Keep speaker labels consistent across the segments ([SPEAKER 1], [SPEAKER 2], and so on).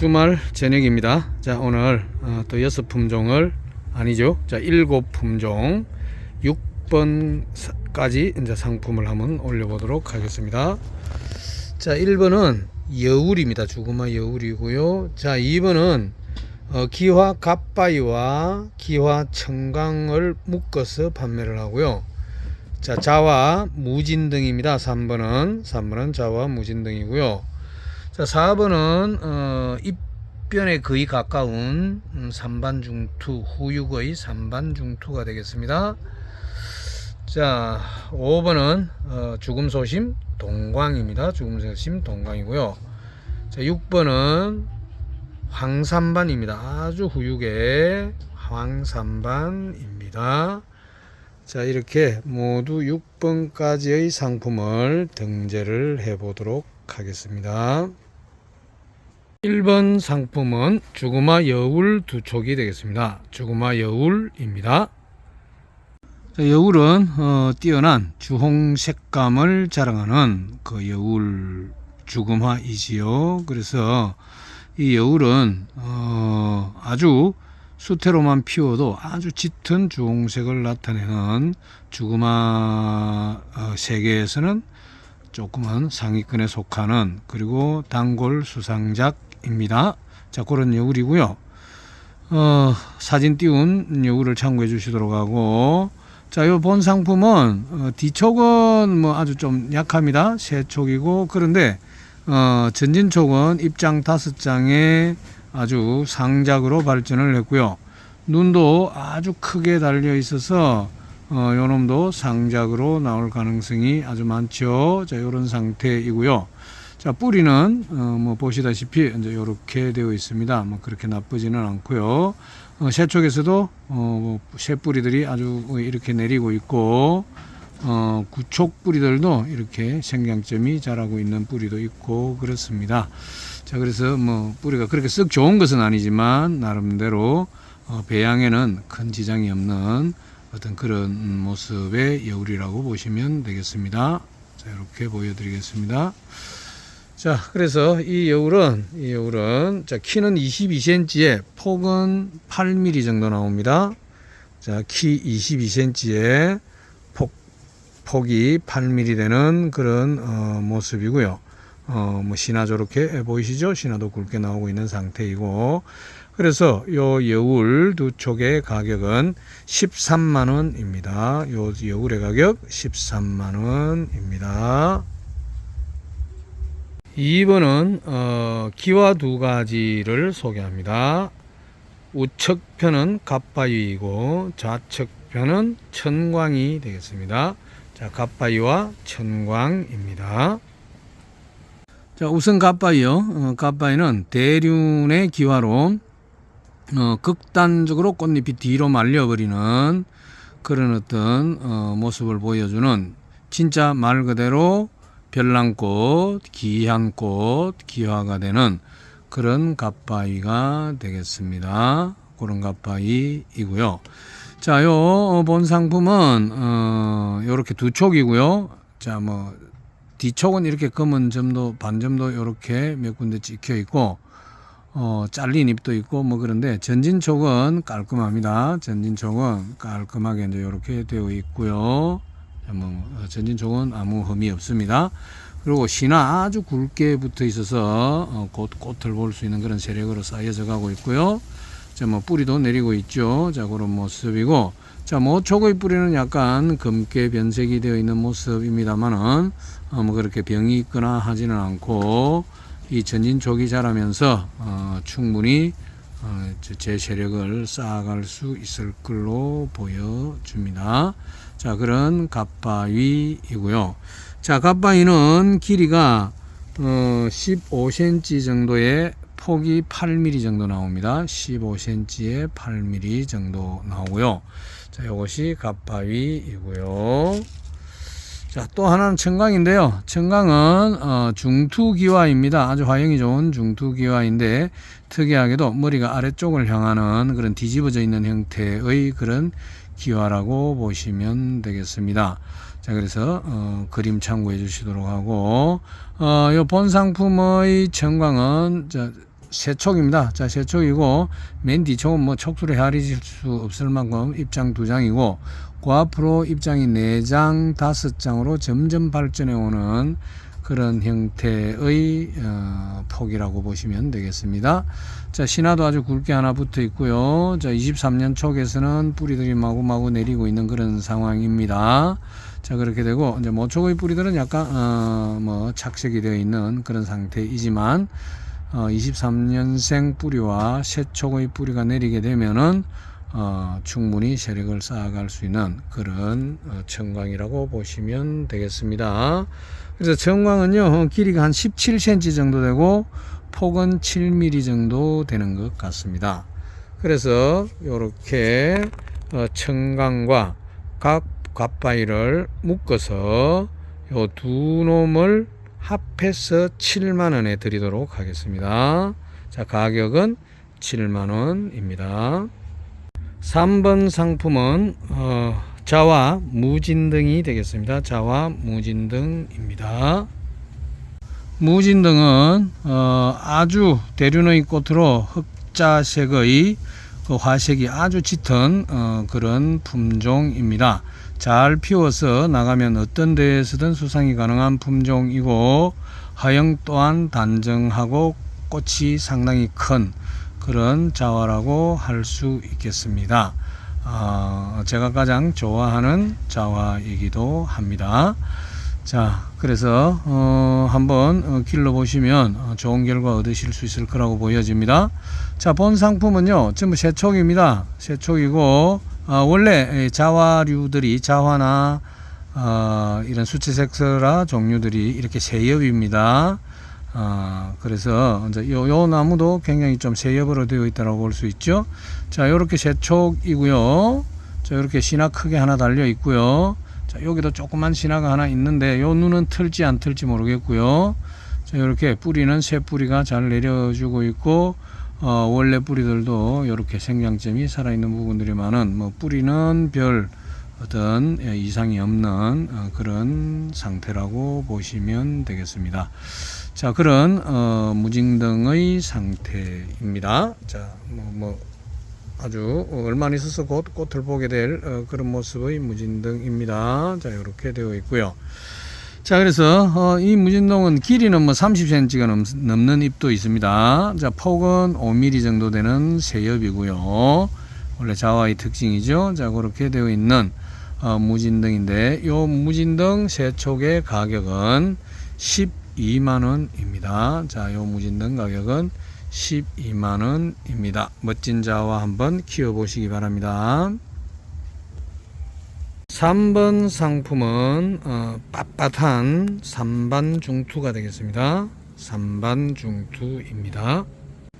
[SPEAKER 1] 주말 저녁입니다. 자 오늘 어, 또 여섯 품종을 아니죠. 자 일곱 품종 6번까지 이제 상품을 한번 올려보도록 하겠습니다. 자 1번은 여울입니다. 주구마 여울이고요. 자 2번은 어, 기화 갓바위와 기화 청강을 묶어서 판매를 하고요. 자 자와 무진 등입니다. 3번은 3번은 자와 무진 등이고요. 자, 4번은 어, 입변에 거의 가까운 음, 삼반중투 후육의 삼반중투가 되겠습니다. 자, 5번은 어, 죽음 소심 동광입니다. 죽음 소심 동광이고요. 자, 6번은 황삼반입니다. 아주 후육의 황삼반입니다. 자, 이렇게 모두 6번까지의 상품을 등재를 해 보도록 하겠습니다. 1번 상품은 주구마 여울 두 촉이 되겠습니다. 주구마 여울입니다. 자, 여울은 어, 뛰어난 주홍 색감을 자랑하는 그 여울 주금화이지요. 그래서 이 여울은 어, 아주 수태로만 피워도 아주 짙은 주홍색을 나타내는 주금화 어, 세계에서는 조금은 상위권에 속하는 그리고 단골 수상작입니다. 자 그런 여울이고요. 어, 사진 띄운 여울을 참고해 주시도록 하고 자, 요 본 상품은 어, 뒤촉은 뭐 아주 좀 약합니다. 세 촉이고 그런데 어, 전진촉은 입장 다섯 장에 아주 상작으로 발전을 했고요. 눈도 아주 크게 달려 있어서 어, 요놈도 상작으로 나올 가능성이 아주 많죠. 자, 요런 상태이고요. 자, 뿌리는 어, 뭐 보시다시피 이제 요렇게 되어 있습니다. 뭐 그렇게 나쁘지는 않고요. 어, 새 쪽에서도 어, 뭐 새뿌리들이 아주 이렇게 내리고 있고 어, 구촉 뿌리들도 이렇게 생장점이 자라고 있는 뿌리도 있고 그렇습니다. 자, 그래서 뭐 뿌리가 그렇게 썩 좋은 것은 아니지만 나름대로 어, 배양에는 큰 지장이 없는 어떤 그런 모습의 여울이라고 보시면 되겠습니다. 자, 이렇게 보여드리겠습니다. 자, 그래서 이 여울은, 이 여울은, 자, 키는 22cm에 폭은 8mm 정도 나옵니다. 자, 키 22cm에 폭, 폭이 8mm 되는 그런, 어, 모습이고요. 어, 뭐, 신화 저렇게 보이시죠? 신화도 굵게 나오고 있는 상태이고. 그래서 요 여울 두 촉의 가격은 13만 원입니다. 요 여울의 가격 13만 원입니다. 2번은 어, 기와 두 가지를 소개합니다. 우측편은 갑바위이고 좌측편은 천광이 되겠습니다. 자, 갑바위와 천광입니다. 자, 우선 갑바위요. 어, 갑바위는 대륜의 기화로 어, 극단적으로 꽃잎이 뒤로 말려버리는 그런 어떤 어, 모습을 보여주는 진짜 말 그대로 별난꽃, 귀한 꽃, 기화가 되는 그런 갓바위가 되겠습니다. 그런 갓바위이고요. 자, 요본 상품은 어, 요렇게 두 촉이고요. 자, 뭐 뒤촉은 이렇게 검은 점도 반 점도 요렇게 몇 군데 찍혀 있고 어, 잘린 잎도 있고 뭐 그런데 전진촉은 깔끔합니다. 전진촉은 깔끔하게 이제 이렇게 되어 있고요. 뭐 어, 전진촉은 아무 흠이 없습니다. 그리고 신화 아주 굵게 붙어 있어서 어, 곧 꽃을 볼 수 있는 그런 세력으로 쌓여져 가고 있고요. 자, 뭐 뿌리도 내리고 있죠. 자, 그런 모습이고 자, 뭐 촉의 뿌리는 약간 검게 변색이 되어 있는 모습입니다만은 어, 뭐 그렇게 병이 있거나 하지는 않고 이 전진 촉이 자라면서 어, 충분히 어, 제 세력을 쌓아갈 수 있을 걸로 보여줍니다. 자, 그런 갓바위이고요. 자, 갓바위는 길이가 어, 15cm 정도의 폭이 8mm 정도 나옵니다. 15cm에 8mm 정도 나오고요. 자, 이것이 갓바위이고요. 자, 또 하나는 청강인데요. 청강은 어, 중투기화입니다. 아주 화형이 좋은 중투기화인데 특이하게도 머리가 아래쪽을 향하는 그런 뒤집어져 있는 형태의 그런 기화라고 보시면 되겠습니다. 자, 자, 그래서 어, 그림 참고해 주시도록 하고 어, 요 본 상품의 청광은 자, 세촉입니다. 자, 세촉이고 맨 뒤쪽은 뭐 촉수를 헤아리실 수 없을 만큼 입장 두 장이고 그 앞으로 입장이 네 장, 다섯 장으로 점점 발전해 오는 그런 형태의 어, 폭이라고 보시면 되겠습니다. 자, 신화도 아주 굵게 하나 붙어 있고요. 자, 23년 초에서는 뿌리들이 마구마구 내리고 있는 그런 상황입니다. 자, 그렇게 되고 이제 모촉의 뿌리들은 약간 어, 뭐 착색이 되어 있는 그런 상태이지만 어, 23년생 뿌리와 새촉의 뿌리가 내리게 되면은 어, 충분히 세력을 쌓아갈 수 있는 그런 어, 청광이라고 보시면 되겠습니다. 그래서 청광은요 어, 길이가 한 17cm 정도 되고 폭은 7mm 정도 되는 것 같습니다. 그래서 이렇게 어, 청광과 각 갓바위를 묶어서 요 두 놈을 합해서 7만 원에 드리도록 하겠습니다. 자, 가격은 7만 원입니다. 3번 상품은 어, 자와 무진등이 되겠습니다. 자와 무진등입니다. 무진등은 어, 아주 대륜의 꽃으로 흑자색의 그 화색이 아주 짙은 어, 그런 품종입니다. 잘 피워서 나가면 어떤 데에서든 수상이 가능한 품종이고 하영 또한 단정하고 꽃이 상당히 큰 그런 자화라고 할 수 있겠습니다. 어, 제가 가장 좋아하는 자화이기도 합니다. 자, 그래서 어, 한번 어, 길러 보시면 어, 좋은 결과 얻으실 수 있을 거라고 보여집니다. 자, 본 상품은요, 전부 새촉입니다. 새촉이고 어, 원래 이 자화류들이 자화나 어, 이런 수채색소라 종류들이 이렇게 세엽입니다. 어, 그래서 이제 요, 요 나무도 굉장히 좀 세엽으로 되어 있다고 볼 수 있죠. 자, 요렇게 새촉이고요. 자, 이렇게 신화 크게 하나 달려 있고요. 자, 여기도 조그만 신화가 하나 있는데 요 눈은 틀지 안 틀지 모르겠고요. 자, 이렇게 뿌리는 새 뿌리가 잘 내려주고 있고 어, 원래 뿌리들도 이렇게 생장점이 살아있는 부분들이 많은 뭐 뿌리는 별 어떤 예, 이상이 없는 어, 그런 상태라고 보시면 되겠습니다. 자 그런 어, 무징등의 상태입니다. 자뭐 뭐 아주 얼마 있어서 곧 꽃을 보게 될 어, 그런 모습의 무진등입니다. 자 이렇게 되어 있고요. 자, 그래서 어, 이 무진동은 길이는 뭐 30cm가 넘, 넘는 잎도 있습니다. 자, 폭은 5mm 정도 되는 새엽이고요. 원래 자화의 특징이죠. 자, 그렇게 되어 있는 어, 무진등인데 요 무진등 세 촉의 가격은 12만 원입니다. 자, 요 무진등 가격은 12만 원입니다. 멋진 자화 한번 키워 보시기 바랍니다. 3번 상품은 어, 빳빳한 삼반 중투가 되겠습니다. 삼반 중투입니다.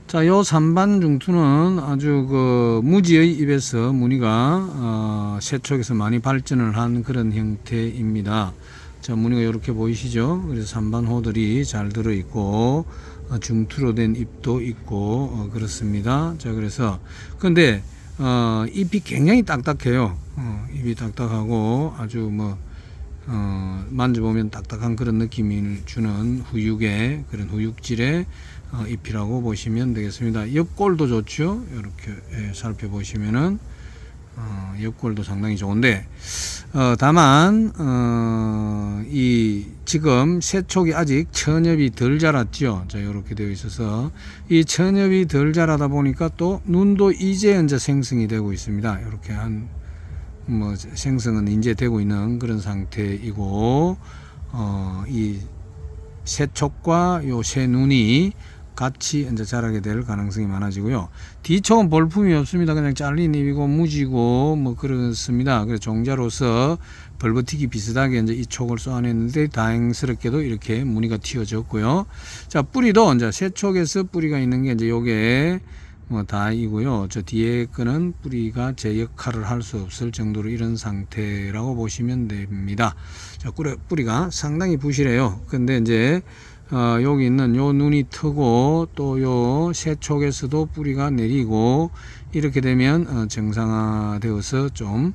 [SPEAKER 1] 자, 요 삼반 중투는 아주 그 무지의 입에서 무늬가 어, 세척에서 많이 발전을 한 그런 형태입니다. 자, 무늬가 이렇게 보이시죠? 그래서 삼반호들이 잘 들어 있고 어, 중투로 된 잎도 있고 어, 그렇습니다. 자, 그래서 근데 어, 잎이 굉장히 딱딱해요. 어, 잎이 딱딱하고 아주 뭐 어, 만져보면 딱딱한 그런 느낌을 주는 후육의 그런 후육질의 어, 잎이라고 보시면 되겠습니다. 옆골도 좋죠. 이렇게 예, 살펴보시면은 어, 옆골도 상당히 좋은데 어, 다만 어, 이 지금 새촉이 아직 천엽이 덜 자랐죠. 자 이렇게 되어 있어서 이 천엽이 덜 자라다 보니까 또 눈도 이제 이제 생성이 되고 있습니다. 이렇게 한 뭐 생성은 이제 되고 있는 그런 상태이고 어, 이 새촉과 요 새눈이 같이 이제 자라게 될 가능성이 많아지고요. 뒤촉은 볼품이 없습니다. 그냥 잘린 잎이고 무지고 뭐 그렇습니다. 그래서 종자로서 벌버티기 비슷하게 이제 이 촉을 쏘아냈는데 다행스럽게도 이렇게 무늬가 튀어졌고요. 자 뿌리도 이제 새 촉에서 뿌리가 있는 게 이제 요게 뭐 다이고요. 저 뒤에 거는 뿌리가 제 역할을 할 수 없을 정도로 이런 상태라고 보시면 됩니다. 자 뿌리, 뿌리가 상당히 부실해요. 근데 이제 어, 여기 있는 요 눈이 트고 또요 새촉에서도 뿌리가 내리고 이렇게 되면 어, 정상화 되어서 좀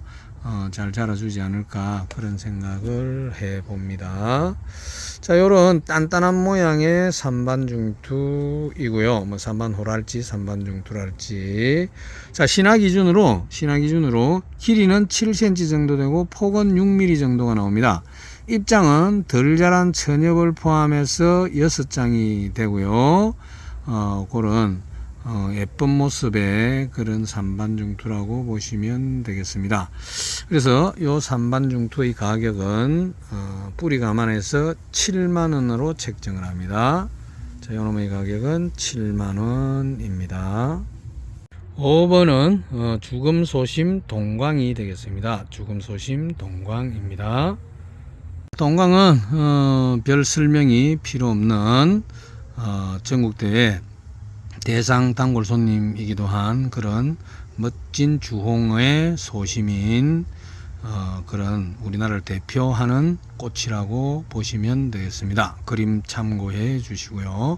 [SPEAKER 1] 어, 잘 자라주지 않을까 그런 생각을 해 봅니다. 자, 요런 단단한 모양의 산반중투이고요. 뭐 산반호랄지 산반중투랄지. 자, 신화 기준으로 신화 기준으로 길이는 7cm 정도 되고 폭은 6mm 정도가 나옵니다. 입장은 덜 자란 천엽을 포함해서 6장이 되고요. 어, 그런 어, 예쁜 모습의 그런 산반중투라고 보시면 되겠습니다. 그래서 요 산반중투의 가격은 어, 뿌리 감안해서 7만 원으로 책정을 합니다. 자, 요놈의 가격은 7만 원입니다. 5번은 어, 죽음 소심 동광이 되겠습니다. 죽음 소심 동광입니다. 동광은 어, 별 설명이 필요 없는 어, 전국대회 대상 단골 손님이기도 한 그런 멋진 주홍의 소심인 어, 그런 우리나라를 대표하는 꽃이라고 보시면 되겠습니다. 그림 참고해 주시고요.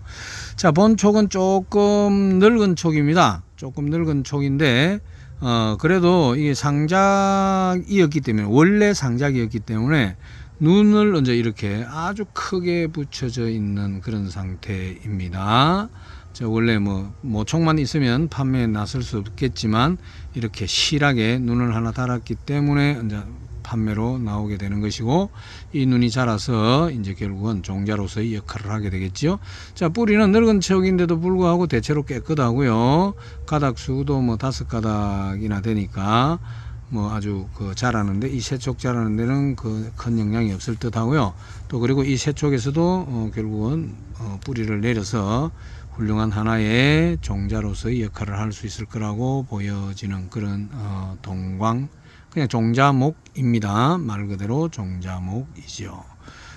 [SPEAKER 1] 자, 본 촉은 조금 늙은 촉입니다. 조금 늙은 촉인데 어, 그래도 이게 상작이었기 때문에 원래 상작이었기 때문에 눈을 먼저 이렇게 아주 크게 붙여져 있는 그런 상태입니다. 저 원래 뭐 모촉만 있으면 판매에 나설 수 없겠지만 이렇게 실하게 눈을 하나 달았기 때문에 이제 판매로 나오게 되는 것이고 이 눈이 자라서 이제 결국은 종자로서의 역할을 하게 되겠죠. 자 뿌리는 늙은 체육인데도 불구하고 대체로 깨끗하고요. 가닥 수도 뭐 다섯 가닥이나 되니까 뭐 아주 그 자라는데 이 세촉 자라는 데는 그 큰 영향이 없을 듯 하고요. 또 그리고 이 세촉에서도 어 결국은 어 뿌리를 내려서 훌륭한 하나의 종자로서의 역할을 할 수 있을 거라고 보여지는 그런 어, 동광 그냥 종자목입니다. 말 그대로 종자목이죠.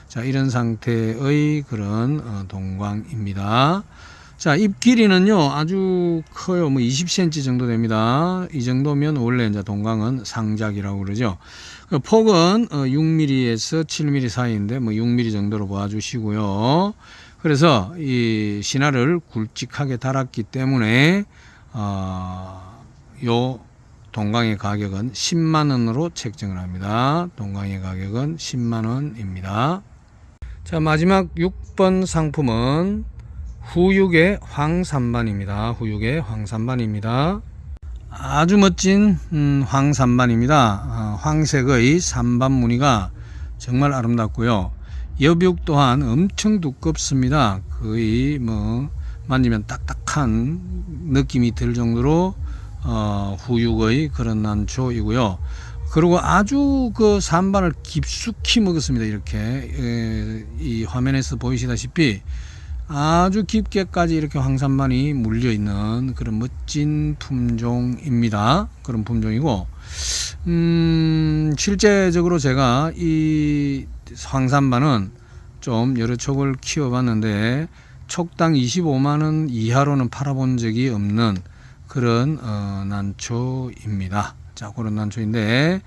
[SPEAKER 1] 자 이런 상태의 그런 어, 동광입니다. 자, 잎 길이는요, 아주 커요. 뭐 20cm 정도 됩니다. 이 정도면 원래 이제 동광은 상작이라고 그러죠. 그 폭은 어, 6mm에서 7mm 사이인데 뭐 6mm 정도로 봐주시고요. 그래서 이 신화를 굵직하게 달았기 때문에 어, 요 동강의 가격은 10만 원으로 책정을 합니다. 동강의 가격은 10만 원입니다. 자 마지막 6번 상품은 후육의 황산반입니다. 후육의 황산반입니다. 아주 멋진 음, 황산반입니다. 어, 황색의 산반 무늬가 정말 아름답고요. 여벽 또한 엄청 두껍습니다. 거의 뭐 만지면 딱딱한 느낌이 들 정도로 어, 후육의 그런 난초이고요. 그리고 아주 그 산반을 깊숙이 먹었습니다. 이렇게 에, 이 화면에서 보이시다시피 아주 깊게까지 이렇게 황산반이 물려 있는 그런 멋진 품종입니다. 그런 품종이고, 음, 실제적으로 제가 이 황산반은 좀 여러 촉을 키워봤는데 촉당 25만 원 이하로는 팔아본 적이 없는 그런 어, 난초입니다. 자 그런 난초인데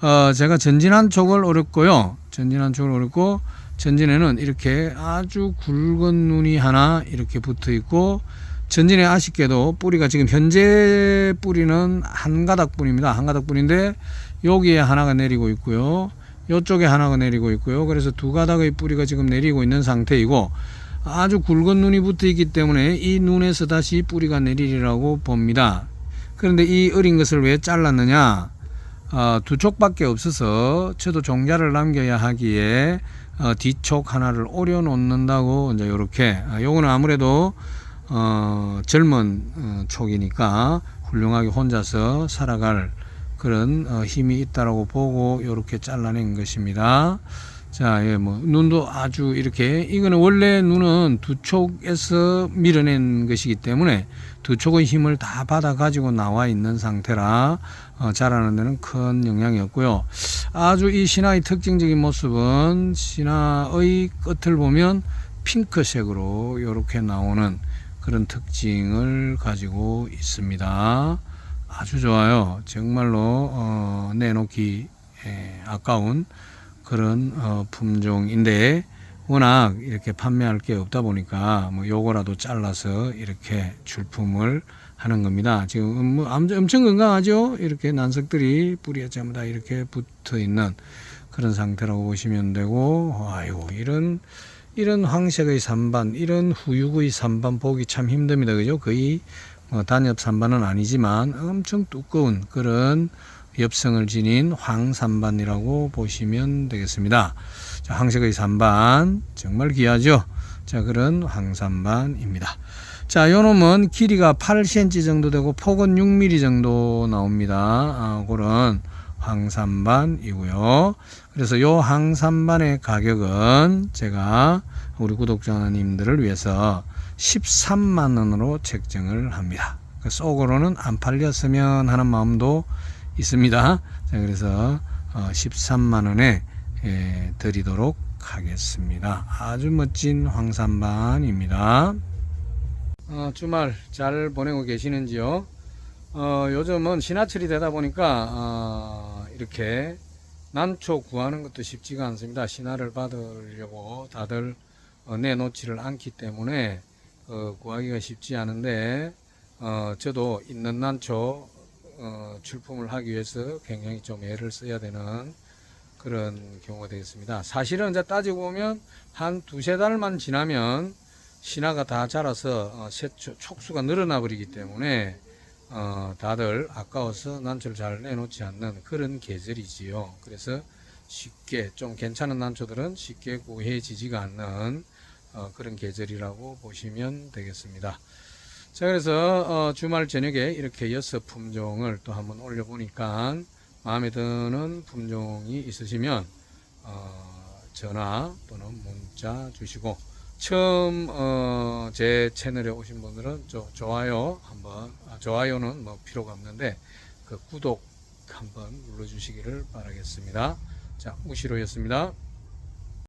[SPEAKER 1] 어, 제가 전진한 촉을 오렸고요. 전진한 촉을 오렸고 전진에는 이렇게 아주 굵은 눈이 하나 이렇게 붙어 있고 전진에 아쉽게도 뿌리가 지금 현재 뿌리는 한 가닥 뿐입니다. 한 가닥 뿐인데 여기에 하나가 내리고 있고요. 이쪽에 하나가 내리고 있고요. 그래서 두 가닥의 뿌리가 지금 내리고 있는 상태이고 아주 굵은 눈이 붙어 있기 때문에 이 눈에서 다시 뿌리가 내리리라고 봅니다. 그런데 이 어린 것을 왜 잘랐느냐? 어, 두 촉밖에 없어서 저도 종자를 남겨야 하기에 어, 뒤촉 하나를 오려 놓는다고 이제 이렇게 아, 요거는 아무래도 어, 젊은 어, 촉이니까 훌륭하게 혼자서 살아갈 그런 어, 힘이 있다라고 보고 이렇게 잘라낸 것입니다. 자, 예, 뭐 눈도 아주 이렇게 이거는 원래 눈은 두 촉에서 밀어낸 것이기 때문에 두 촉의 힘을 다 받아 가지고 나와 있는 상태라 어, 자라는 데는 큰 영향이 없고요. 아주 이 신화의 특징적인 모습은 신화의 끝을 보면 핑크색으로 이렇게 나오는 그런 특징을 가지고 있습니다. 아주 좋아요. 정말로 어, 내놓기 에, 아까운 그런 어, 품종인데 워낙 이렇게 판매할 게 없다 보니까 뭐 요거라도 잘라서 이렇게 출품을 하는 겁니다. 지금 뭐 암- 엄청 건강하죠? 이렇게 난석들이 뿌리에 전부 다 이렇게 붙어 있는 그런 상태라고 보시면 되고, 아이고, 이런, 이런 황색의 산반, 이런 후육의 산반 보기 참 힘듭니다. 그죠? 거의 뭐 단엽 산반은 아니지만 엄청 두꺼운 그런 엽성을 지닌 황산반이라고 보시면 되겠습니다. 자, 황색의 산반 정말 귀하죠. 자, 그런 황산반입니다. 자, 요 놈은 길이가 8cm 정도 되고 폭은 6mm 정도 나옵니다. 아, 그런 황산반이고요. 그래서 요 황산반의 가격은 제가 우리 구독자님들을 위해서 13만 원으로 책정을 합니다. 그 속으로는 안 팔렸으면 하는 마음도 있습니다. 자, 그래서 어, 13만 원에 예, 드리도록 하겠습니다. 아주 멋진 황산반입니다. 어, 주말 잘 보내고 계시는지요? 어, 요즘은 신화철이 되다 보니까 어, 이렇게 난초 구하는 것도 쉽지가 않습니다. 신화를 받으려고 다들 어, 내놓지를 않기 때문에 어, 구하기가 쉽지 않은데 어, 저도 있는 난초 어, 출품을 하기 위해서 굉장히 좀 애를 써야 되는 그런 경우가 되겠습니다. 사실은 이제 따지고 보면 한 두세 달만 지나면 신화가 다 자라서 어, 새 초- 촉수가 늘어나 버리기 때문에 어, 다들 아까워서 난초를 잘 내놓지 않는 그런 계절이지요. 그래서 쉽게 좀 괜찮은 난초들은 쉽게 구해지지가 않는 어, 그런 계절이라고 보시면 되겠습니다. 자, 그래서 어, 주말 저녁에 이렇게 여섯 품종을 또 한번 올려보니까 마음에 드는 품종이 있으시면 어, 전화 또는 문자 주시고 처음 어, 제 채널에 오신 분들은 저 좋아요 한번 아, 좋아요는 뭐 필요가 없는데 그 구독 한번 눌러주시기를 바라겠습니다. 자 우시로였습니다.